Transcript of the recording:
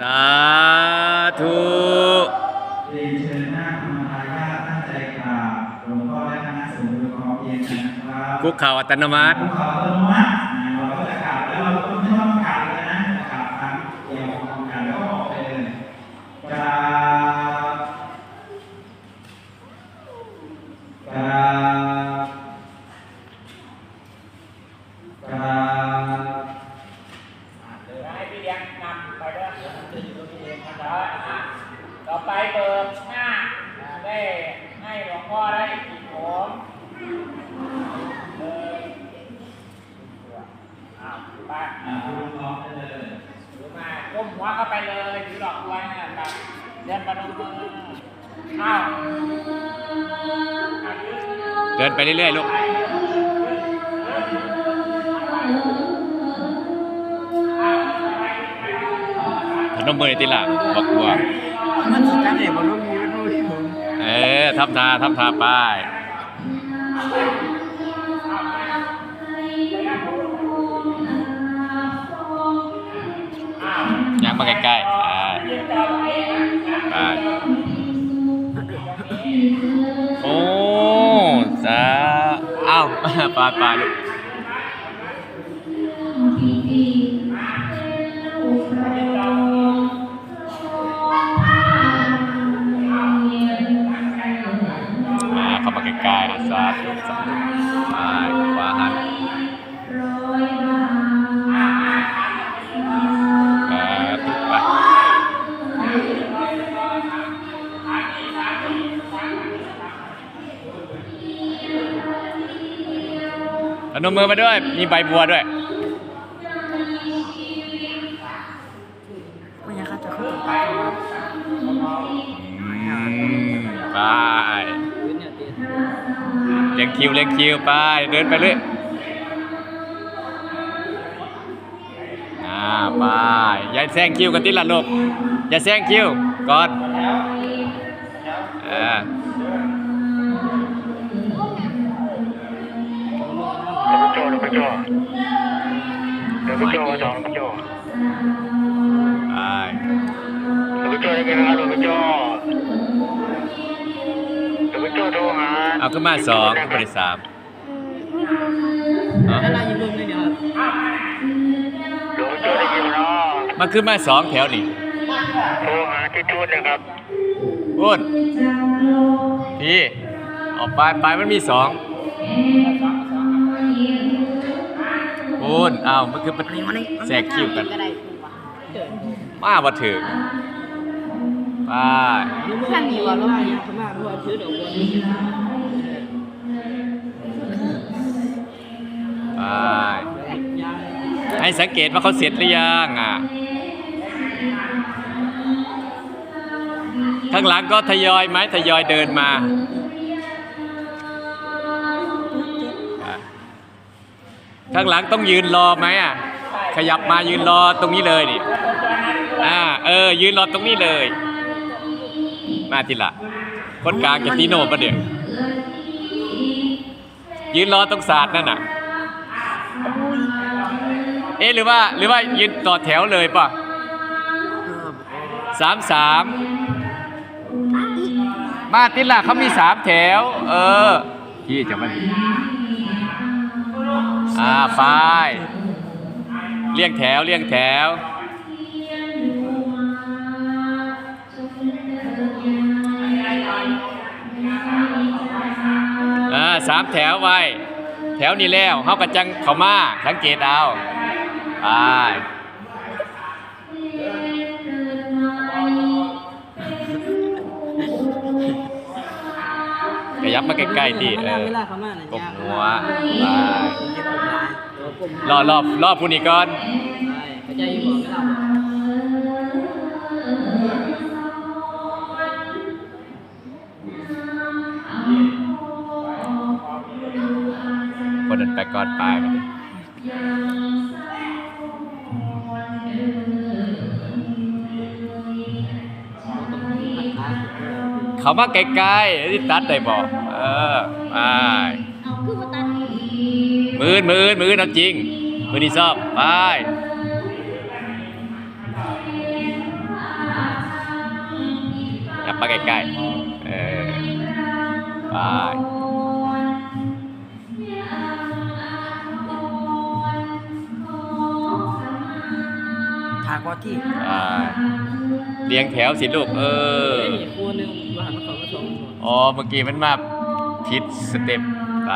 สาธุเรียนเชิญหน้าธรรมทายาทตั้งใจกราบหลวงพ่อและคณะสงฆ์โดยพอเพียงกันนะครับคุกเข่าอัตโนมัติภูเขาอัตโนมัตินะเราก็จะกราบแล้วเราก็ไม่ต้องกราบเลยนะกราบครั้งเดียวพร้อมกันแล้วก็ออกไปเลยกราบกราบ ต่อไปเปิดหน้าได้ให้หลวงพ่อได้กินผมเอออ้าวไปอ่าคุณพร้อมได้เลยถือมาก้มหัวเข้าไปเลยถือดอกบัวเนี่ยครับเดินไประนมมืออ้าวเดินไปเรื่อยๆลูก นมมือในติละบอกบัวมันสิกันเองบ่รู้มีรู้ที่ผมเออทำทาทำทาป้ายยังมาใกล้ๆอ่าไปโอ้สาเอ้าปาดปาดลูก พนมมือมาด้วย มีใบบัวด้วยไม่อยากเขาจะเข้าตัวไปอืมไปพื้นเนี่ยเตียนเลี้ยงคิวเลี้ยงคิวไป เดินไปเรื่อยอ่าไปอย่าแซงคิวกันติละลูกอย่าแซงคิวก่อนเออ โจหลวงพ่อโจหลวงพ่อโจมาสองหลวงพ่อโจไปหลวงพ่อโจได้ไงครับหลวงพ่อโจหลวงพ่อโจโทรหาเอาขึ้นมาสองขึ้นมาได้สามเอ้าแล้วเราอยู่รวมเลยเดี๋ยวครับหลวงพ่อโจได้ยินเนาะมันขึ้นมาสองแถวนี่โทรหาที่ชุดนะครับพูดพี่ออกไปไปมันมีสอง พูดอ้าวมันคือมันแทรกคิวกันก็ได้คือว่าเกิดมาบ่ถึงไปท่านมีว่าเราอยากเข้ามาเพราะว่าถือดอกบัวนี่ไปยาให้สังเกตว่าเขาเสร็จหรือยังอะข้างหลังก็ทยอยไหมทยอยเดินมา ข้างหลังต้องยืนรอไหมอะ ขยับมายืนรอตรงนี้เลยดิอ่า เออ ยืนรอตรงนี้เลย มาทีละคนกลางจะตีโน่ปะเดี๋ยวยืนรอตรงศาสตร์นั่นน่ะ เอ๊ะหรือว่าหรือว่ายืนต่อแถวเลยป่ะสามสามมาติล่ะเขามีสามแถว เออพี่จะมาอ่า ไปเรียงแถวเรียงแถว อ่าสามแถวไว้ แถวนี้แล้วเขากระจังเขามาสังเกตเอาไปขยับมาใกล้ๆดิเออเวลาเข้ามาน่ะกบยากหัวไป เก็บผมหลายตัวกลมรอรอบรอบผู้นี้ก่อนไปเข้าอยู่บ่เวลาคนเดินไปก่อนไปมาดิเขามาไกลๆที่ตัดได้บอกเออไป มือมือมือเอาจริง มือนี่ชอบ ไปบมาใกล้ๆเออไปถากว่าที่ไปเรียงแถวสิลูก เออนี่ครูนึงว่าหันมาเขามาสองคนอ๋อ เมื่อกี้มันมาผิดสเต็ปไป